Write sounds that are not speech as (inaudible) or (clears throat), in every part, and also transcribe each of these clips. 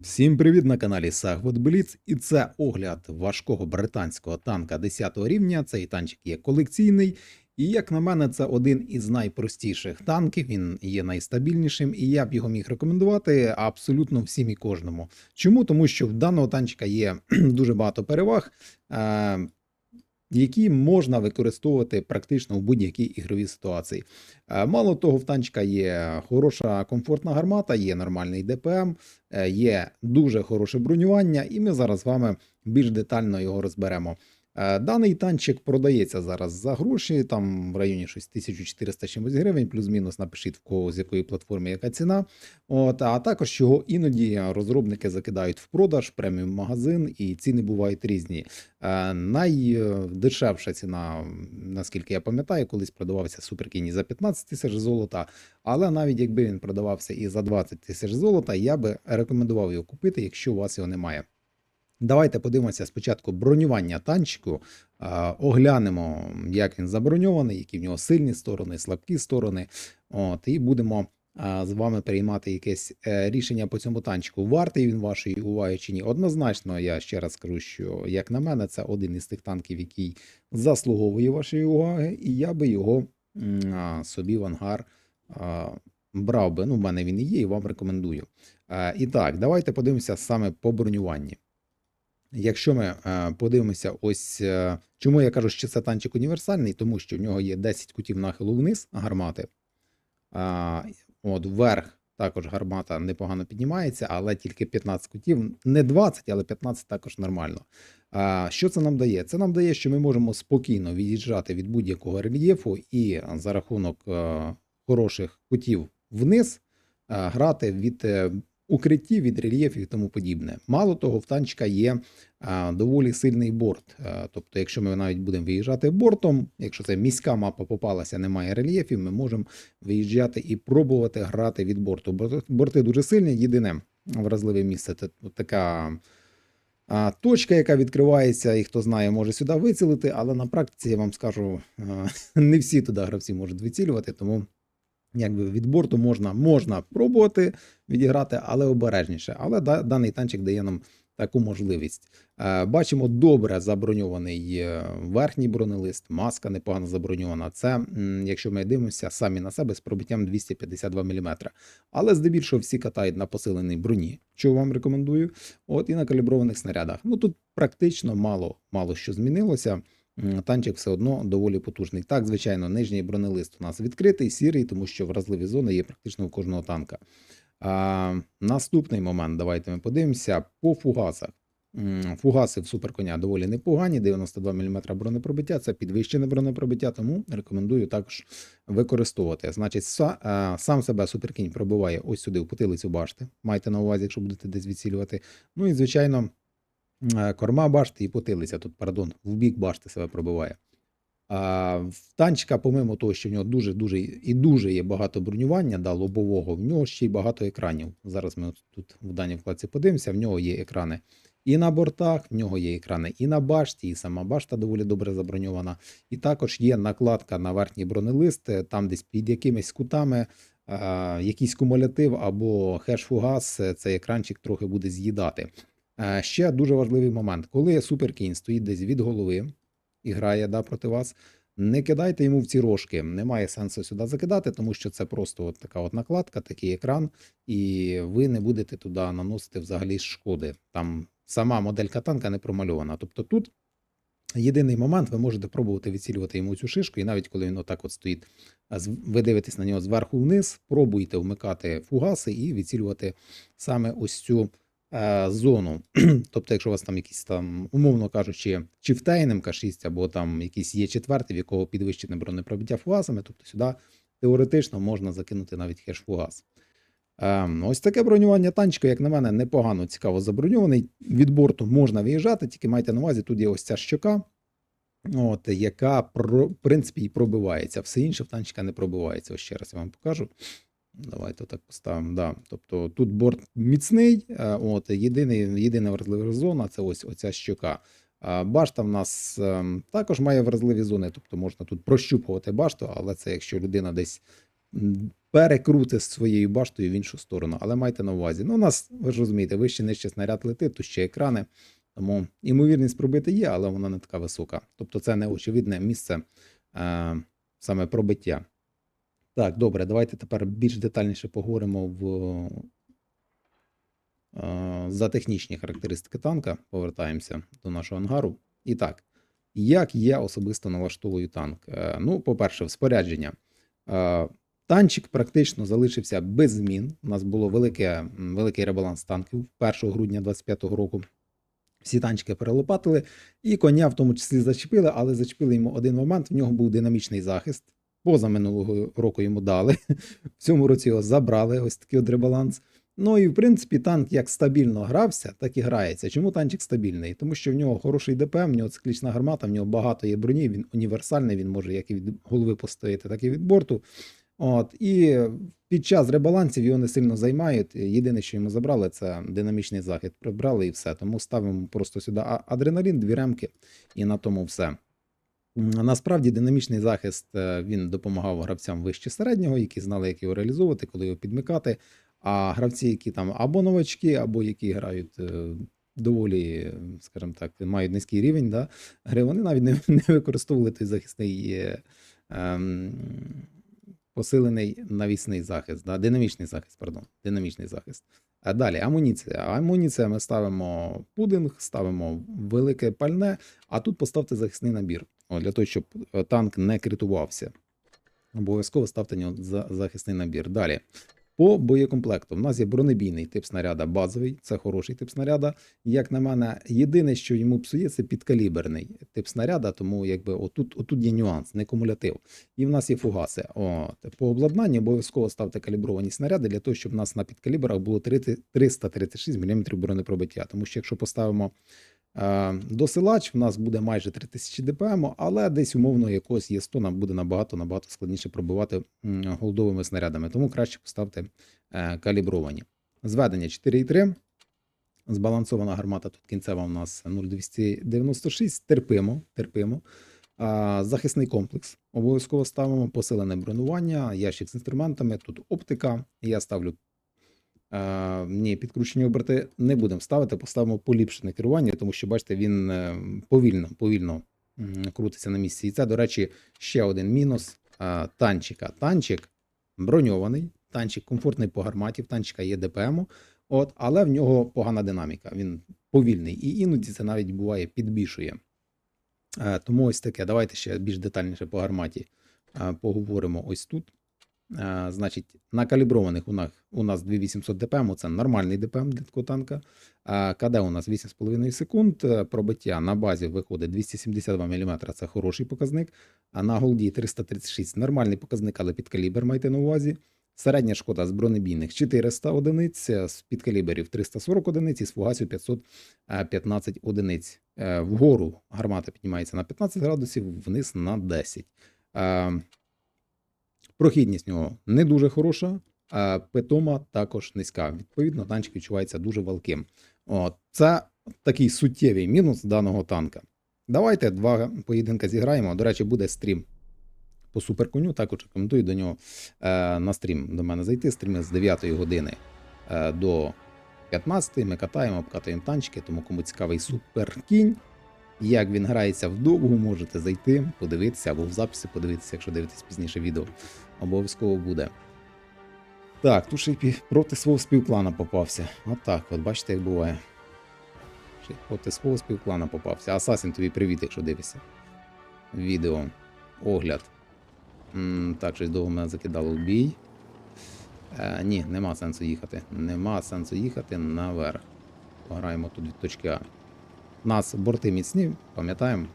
Всім привіт на каналі Сагвот Бліц, і це огляд важкого британського танка 10 рівня. Цей танчик є колекційний, і як на мене, це один із найпростіших танків. Він є найстабільнішим, і я б його міг рекомендувати абсолютно всім і кожному. Чому? Тому що в даного танчика є (clears throat) дуже багато переваг. Які можна використовувати практично в будь-якій ігровій ситуації. Е, Мало того, в танчика є хороша комфортна гармата, є нормальний ДПМ, е, є дуже хороше бронювання, і ми зараз з вами більш детально його розберемо. Е, Даний танчик продається зараз за гроші, там в районі щось 1400 чимось гривень, плюс-мінус напишіть в кого з якої платформи яка ціна. От, а також його іноді розробники закидають в продаж, преміум магазин, і ціни бувають різні. Е, Найдешевша ціна, наскільки я пам'ятаю, колись продавався Суперкіні за 15 тисяч золота. Але навіть якби він продавався і за 20 тисяч золота, я би рекомендував його купити, якщо у вас його немає. Давайте подивимося спочатку бронювання танчику, оглянемо, як він заброньований, які в нього сильні сторони, слабкі сторони. От, і будемо з вами приймати якесь е, рішення по цьому танчику. Вартий він вашої уваги чи ні? Однозначно, я ще раз скажу, що як на мене, це один із тих танків, який заслуговує вашої уваги, і я би його собі в ангар брав би. Ну, в мене він і є, і вам рекомендую. Е, І так, давайте подивимося саме по бронюванні. Якщо ми е, подивимося, ось е, чому я кажу, що це танчик універсальний, тому що в нього є 10 кутів нахилу вниз гармати. От вверх також гармата непогано піднімається, але тільки 15 кутів, не 20, але 15 також нормально. Що це нам дає? Це нам дає, що ми можемо спокійно від'їжджати від будь-якого рельєфу і за рахунок е, хороших кутів вниз грати від укриттів, від рельєфів і тому подібне. Мало того, в танчика є доволі сильний борт. Тобто, якщо ми навіть будемо виїжджати бортом, якщо це міська мапа попалася, немає рельєфів, ми можемо виїжджати і пробувати грати від борту. Борти- дуже сильні. Єдине вразливе місце це така. Точка, яка відкривається, і хто знає, може сюди вицілити, але на практиці я вам скажу, (laughs) не всі туди гравці можуть вицілювати, тому якби від борту можна, можна пробувати відіграти, але обережніше. Але да- даний танчик дає нам таку можливість. Е, Бачимо добре заброньований е, верхній бронелист, маска непогано заброньована. Це, якщо ми дивимося самі на себе з пробиттям 252 мм. Але здебільшого всі катають на посиленій броні, що вам рекомендую. От і на каліброваних снарядах. Ну тут практично мало, мало що змінилося. Танчик все одно доволі потужний. Так, звичайно, нижній бронелист у нас відкритий, сірий, тому що вразливі зони є практично у кожного танка. А, наступний момент, давайте ми подивимося по фугасах. Фугаси в суперконя доволі непогані, 92 мм бронепробиття, це підвищене бронепробиття, тому рекомендую також використовувати. Значить, а, сам себе суперкінь пробиває ось сюди в потилицю башти. Майте на увазі, якщо будете десь відцілювати. Ну і, звичайно, е, корма башти і потилиця. Тут, пардон, в бік башти себе пробиває. А, в танчика, помимо того, що в нього дуже дуже і дуже є багато бронювання, да, лобового, в нього ще й багато екранів. Зараз ми тут в даній вкладці подивимося. В нього є екрани і на бортах, в нього є екрани і на башті, і сама башта доволі добре заброньована. І також є накладка на верхній бронелист, е, там десь під якимись кутами. а, Якийсь кумулятив або хеш-фугас, е, цей екранчик трохи буде з'їдати. Е, Ще дуже важливий момент, коли суперкінь стоїть десь від голови і грає да, проти вас, не кидайте йому в ці рожки. Немає сенсу сюди закидати, тому що це просто от така от накладка, такий екран, і ви не будете туди наносити взагалі шкоди. Там сама моделька танка не промальована. Тобто тут єдиний момент, ви можете пробувати відцілювати йому цю шишку, і навіть коли він отак от стоїть, ви дивитесь на нього зверху вниз, пробуйте вмикати фугаси і відцілювати саме ось цю зону. (clears throat) тобто, якщо у вас там якісь там, умовно кажучи, чи в МК 6 або там якийсь є четвертий, в якого підвищене бронепробиття фугасами, тобто сюди теоретично можна закинути навіть хеш-фугас. Ем, ось таке бронювання танчика, як на мене, непогано цікаво заброньований. Від борту можна виїжджати, тільки майте на увазі, тут є ось ця щока, от, яка в принципі і пробивається. Все інше в танчика не пробивається. Ось ще раз я вам покажу. Давайте так поставимо. Да. Тобто тут борт міцний, е, от, єдиний, єдина вразлива зона це ось оця щока. Башта в нас ем, також має вразливі зони, тобто можна тут прощупувати башту, але це якщо людина десь перекрути своєю баштою в іншу сторону. Але майте на увазі. Ну, у нас, ви ж розумієте, вище нижче снаряд летить, тут ще екрани. Тому імовірність пробити є, але вона не така висока. Тобто це не очевидне місце е, саме пробиття. Так, добре, давайте тепер більш детальніше поговоримо в, е, за технічні характеристики танка. Повертаємося до нашого ангару. І так, як я особисто налаштовую танк? Е, ну, по-перше, спорядження. Е, танчик практично залишився без змін. У нас було велике, великий ребаланс танків 1 грудня 2025 року. Всі танчики перелопатили, і коня в тому числі зачепили, але зачепили йому один момент. В нього був динамічний захист. Поза минулого року йому дали. (laughs) В цьому році його забрали, ось такий от ребаланс. Ну і в принципі танк як стабільно грався, так і грається. Чому танчик стабільний? Тому що в нього хороший ДПМ, в нього циклічна гармата, в нього багато є броні, він універсальний, він може як і від голови постояти, так і від борту. От, і під час ребалансів його не сильно займають. Єдине, що йому забрали, це динамічний захід. Прибрали і все. Тому ставимо просто сюди адреналін, дві ремки, і на тому все. Насправді динамічний захист е, він допомагав гравцям вище середнього, які знали, як його реалізовувати, коли його підмикати. А гравці, які там або новачки, або які грають е, доволі, скажімо так, мають низький рівень да, гри, вони навіть не, не використовували той захисний е, ем, посилений навісний захист, да, динамічний захист, пардон, динамічний захист. А далі амуніція. Амуніція ми ставимо пудинг, ставимо велике пальне, а тут поставте захисний набір, для того, щоб е, танк не критувався. Обов'язково ставте нього за- захисний набір. Далі. По боєкомплекту. В нас є бронебійний тип снаряда базовий, це хороший тип снаряда. Як на мене, єдине, що йому псує, це підкаліберний тип снаряда, тому якби отут, отут є нюанс, не кумулятив. І в нас є фугаси. От. По обладнанню обов'язково ставте калібровані снаряди для того, щоб в нас на підкалібрах було 30 336 мм бронепробиття. Тому що якщо поставимо е, досилач, в нас буде майже 3000 ДПМ, але десь умовно якогось є 100 нам буде набагато набагато складніше пробивати голдовими снарядами. Тому краще поставте е, калібровані. Зведення 4,3. Збалансована гармата тут кінцева у нас 0,296. Терпимо, терпимо. Захисний комплекс. Обов'язково ставимо посилене бронювання, ящик з інструментами. Тут оптика. Я ставлю а, ні, підкручені оберти не будемо ставити, поставимо поліпшене керування, тому що, бачите, він е, повільно, повільно крутиться на місці. І це, до речі, ще один мінус а, танчика. Танчик броньований, танчик комфортний по гарматі, в танчика є ДПМ, от, але в нього погана динаміка. Він повільний. І іноді це навіть буває підбільшує. Е, Тому ось таке. Давайте ще більш детальніше по гарматі е, поговоримо ось тут. Е, Значить, на каліброваних у нас, у нас 2800 ДПМ, це нормальний ДПМ для такого танка. КД у нас 8,5 секунд. е, Пробиття на базі виходить 272 мм, це хороший показник. А на голді 336 нормальний показник, але під калібр майте на увазі. Середня шкода з бронебійних 400 одиниць, е, з підкаліберів 340 одиниць і з фугасів 515 одиниць. Вгору гармата піднімається на 15 градусів, вниз на 10. Прохідність нього не дуже хороша, а питома також низька. Відповідно, танчик відчувається дуже валким. От, це такий суттєвий мінус даного танка. Давайте два поєдинки зіграємо. До речі, буде стрім по суперконю. Також рекомендую до нього е, на стрім до мене зайти. Стрім з 9 години е, до 15. Ми катаємо, обкатуємо танчики, тому кому цікавий суперкінь. Як він грається вдовгу, можете зайти, подивитися або в записі подивитися, якщо дивитесь пізніше відео. Обов'язково буде. Так, тут ще й проти свого співклана попався. Отак, от бачите, як буває. Ще й проти свого співклана попався. Асасін, тобі привіт, якщо дивишся. Відео. Огляд. М, так, щось довго мене закидало в бій. Е, ні, нема сенсу їхати. Нема сенсу їхати наверх. Пограємо тут від точки А. У нас борти міцні, пам'ятаємо.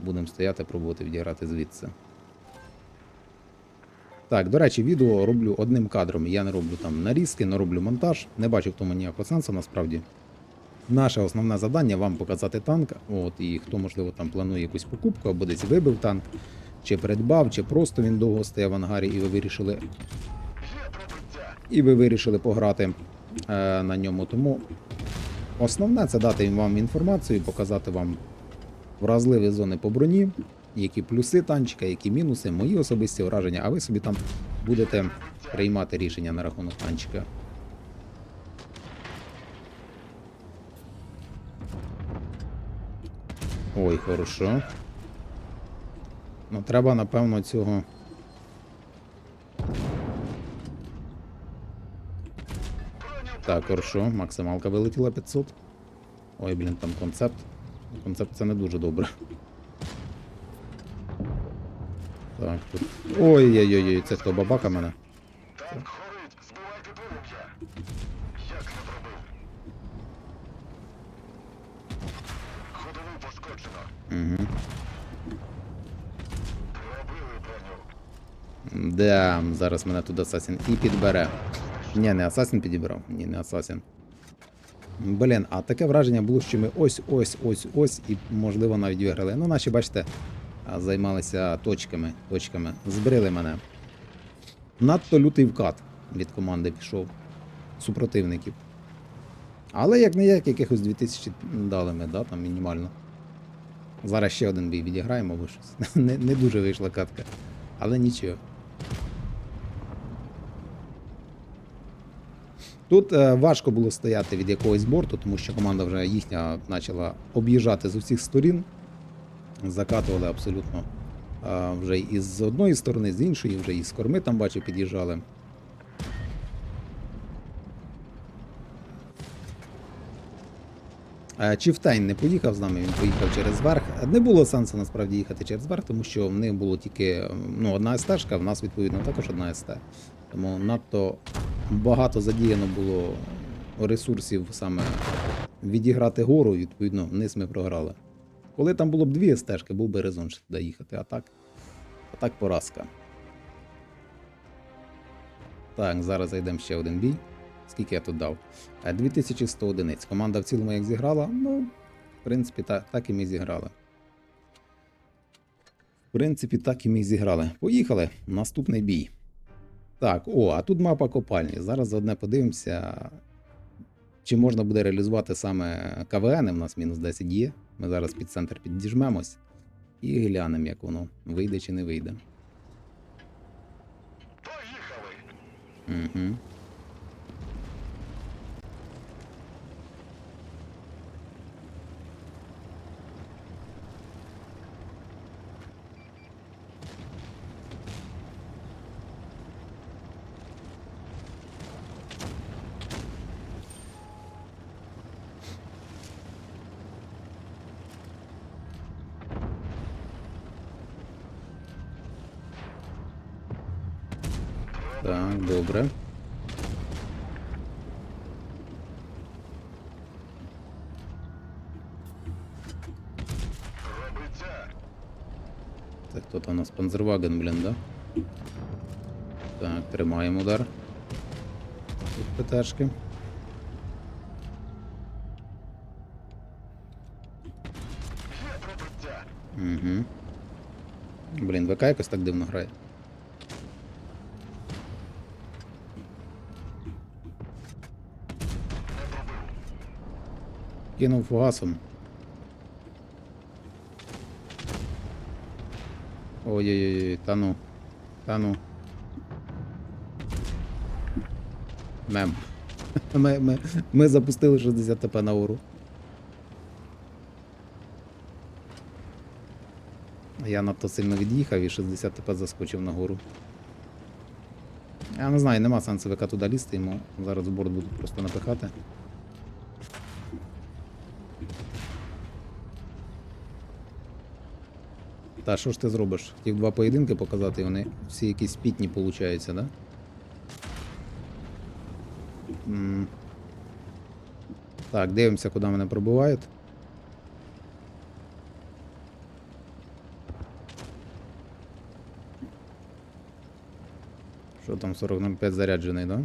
Будемо стояти, пробувати відіграти звідси. Так, до речі, відео роблю одним кадром. Я не роблю там нарізки, не роблю монтаж. Не бачу в тому ніякого сенсу насправді. Наше основне завдання вам показати танк. От, і хто, можливо, там планує якусь покупку або десь вибив танк, чи придбав, чи просто він довго стояв в ангарі, і ви вирішили. І ви вирішили пограти е, на ньому. Тому основне це дати вам інформацію, показати вам вразливі зони по броні, які плюси танчика, які мінуси, мої особисті враження, а ви собі там будете приймати рішення на рахунок танчика. Ой, хорошо. Ну, треба, напевно, цього. Так, хорошо, максималка вилетіла 500. Ой, блін, там концепт. Концепт це не дуже добре. Так, тут. Ой-ой-ой, це хто бабака мене? Танк горить, збивайте полум'я. Як не пробив? Ходову пошкоджено. Угу. Пробили броню. Да, зараз мене тут Асасін і підбере. Ні, не Асасін підібрав. Ні, не Асасін. Блін, а таке враження було, що ми ось, ось, ось, ось і, можливо, навіть виграли. Ну, наші, бачите, займалися точками, точками. Збрили мене. Надто лютий вкат від команди пішов. Супротивників. Але як не як, якихось 2000 дали ми, да, там мінімально. Зараз ще один бій відіграємо, бо щось (laughs) не, не дуже вийшла катка. Але нічого. Тут е, важко було стояти від якогось борту, тому що команда вже їхня почала об'їжджати з усіх сторін. Закатували абсолютно е, вже і з одної сторони, з іншої, вже і з корми там бачу, під'їжджали. Чіфтайн не поїхав з нами, він поїхав через верх. Не було сенсу насправді їхати через верх, тому що в них було тільки ну, одна СТ-шка, в нас відповідно також одна СТ. Тому надто багато задіяно було ресурсів саме відіграти гору, відповідно, вниз ми програли. Коли там було б дві стежки, був би резон ще туди їхати, а так, а так поразка. Так, зараз зайдемо ще один бій. Скільки я тут дав? Е, 2100 одиниць. Команда в цілому як зіграла, ну, в принципі, так, так і ми зіграли. В принципі, так і ми зіграли. Поїхали. Наступний бій. Так, о, а тут мапа копальні. Зараз заодне подивимося, чи можна буде реалізувати саме КВН. У нас мінус 10 є. Ми зараз під центр підіжмемось і глянемо, як воно вийде чи не вийде. Поїхали. Угу. Так, добре. Робиться. Це хто там у нас Панзерваген, блін, да? Так, тримаємо удар. Тут ПТшки. Угу. Блін, ВК якось так дивно грає. Кинув фугасом. Ой-ой-ой, та ну. Та ну. Мем. (laughs) Ми, ми, ми запустили 60 ТП на уру. Я надто сильно від'їхав і 60 ТП заскочив на гору. Я не знаю, нема сенсу ВК туди лізти, йому зараз борт будуть просто напихати. Та що ж ти зробиш? Хотів два поєдинки показати, і вони всі якісь пітні получаються, да? М. Так, дивимося, куди мене пробивають. Що там 4005 заряджений, да?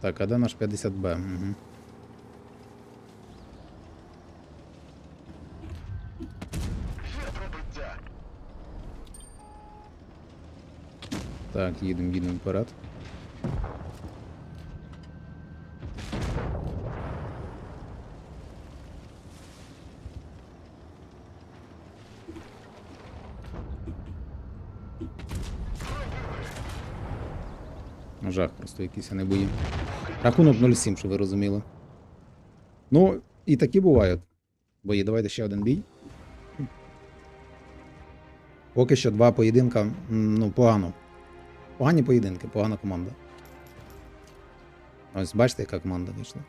Так, а де наш 50Б? Угу. Так, їдемо, їдемо вперед. Ну, жах просто якийсь, я не боїм. Рахунок 0,7, щоб ви розуміли. Ну, і такі бувають. Бої, давайте ще один бій. Поки що два поєдинка ну, погано. Погані поєдинки, погана команда. Ось бачите, яка команда вийшла.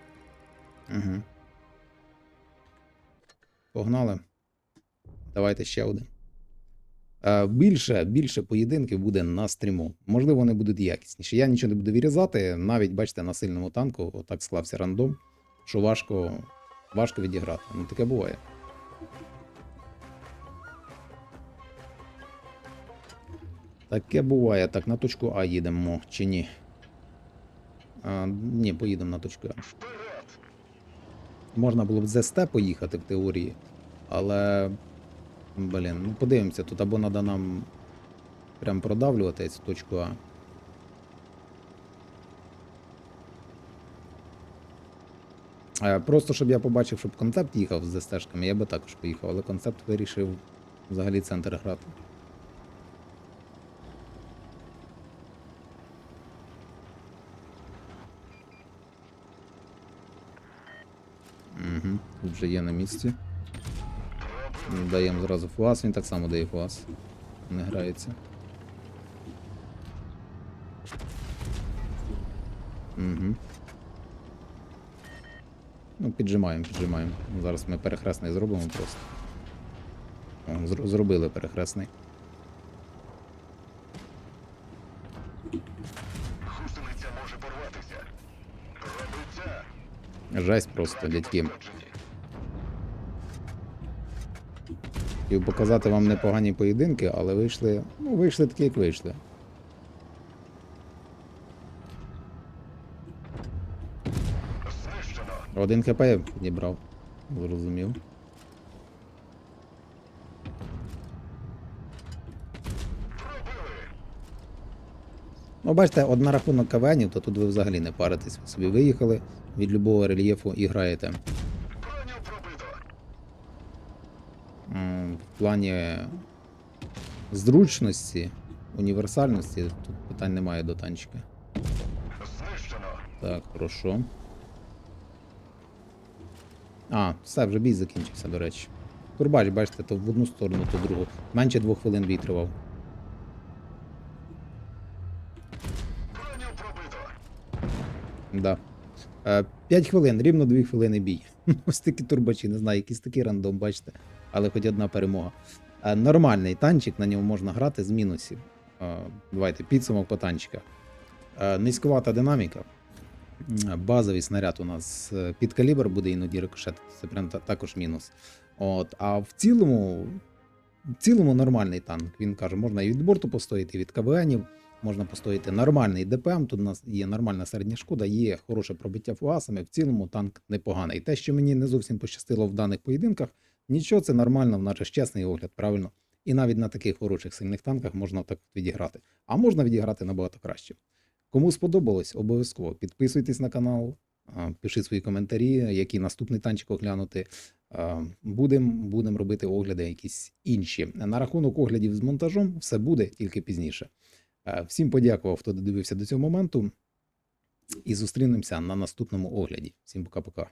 Угу. Погнали. Давайте ще один. Е, Більше, більше поєдинків буде на стріму. Можливо, вони будуть якісніші. Я нічого не буду вирізати. Навіть бачите, на сильному танку отак склався рандом, що важко, важко відіграти. Ну таке буває. Таке буває. Так, на точку А їдемо чи ні? А, ні, поїдемо на точку А. Можна було б з СТ поїхати в теорії, але. Блін, ну подивимося, тут або треба нам прям продавлювати цю точку А. Е, Просто щоб я побачив, щоб концепт їхав з СТ-шками, я би також поїхав, але концепт вирішив взагалі центр грати. Угу, тут вже є на місці. Даємо зразу фуас, він так само дає фуас. Не грається. Угу. Ну, піджимаємо, піджимаємо. Зараз ми перехресний зробимо просто. О, зр- зробили перехресний. Жесть просто, дядьки. Хотів показати вам непогані поєдинки, але вийшли. Ну, вийшли такі, як вийшли. Один хп я підібрав. Зрозумів. Ну, бачите, от на рахунок кавенів, то тут ви взагалі не паритесь. Ви собі виїхали від любого рельєфу і граєте. Броню пробито! М, В плані зручності, універсальності, тут питань немає до танчика. Так, хорошо. А, все, вже бій закінчився, до речі. Турбач, бачите, то в одну сторону, то в другу. Менше двох хвилин бій тривав. Да. Е, 5 хвилин, рівно 2 хвилини бій. (laughs) Ось такі турбачі, не знаю, якийсь такий рандом, бачите. Але хоч одна перемога. Е, Нормальний танчик, на ньому можна грати з мінусів. Е, Давайте підсумок по танчиках. Е, Низькувата динаміка. Базовий снаряд у нас під калібр буде іноді рикошетити, це прям також мінус. От, а в цілому, в цілому нормальний танк. Він каже, можна і від борту постояти, і від КВНів, можна постояти нормальний ДПМ. Тут у нас є нормальна середня шкода, є хороше пробиття фугасами. В цілому танк непоганий. Те, що мені не зовсім пощастило в даних поєдинках, нічого, це нормально, в нас чесний огляд, правильно. І навіть на таких хороших сильних танках можна так відіграти. А можна відіграти набагато краще. Кому сподобалось, обов'язково підписуйтесь на канал, пишіть свої коментарі, який наступний танчик оглянути. Будемо будем робити огляди якісь інші. На рахунок оглядів з монтажом все буде тільки пізніше. Всім подякував, хто додивився до цього моменту. І зустрінемося на наступному огляді. Всім пока-пока.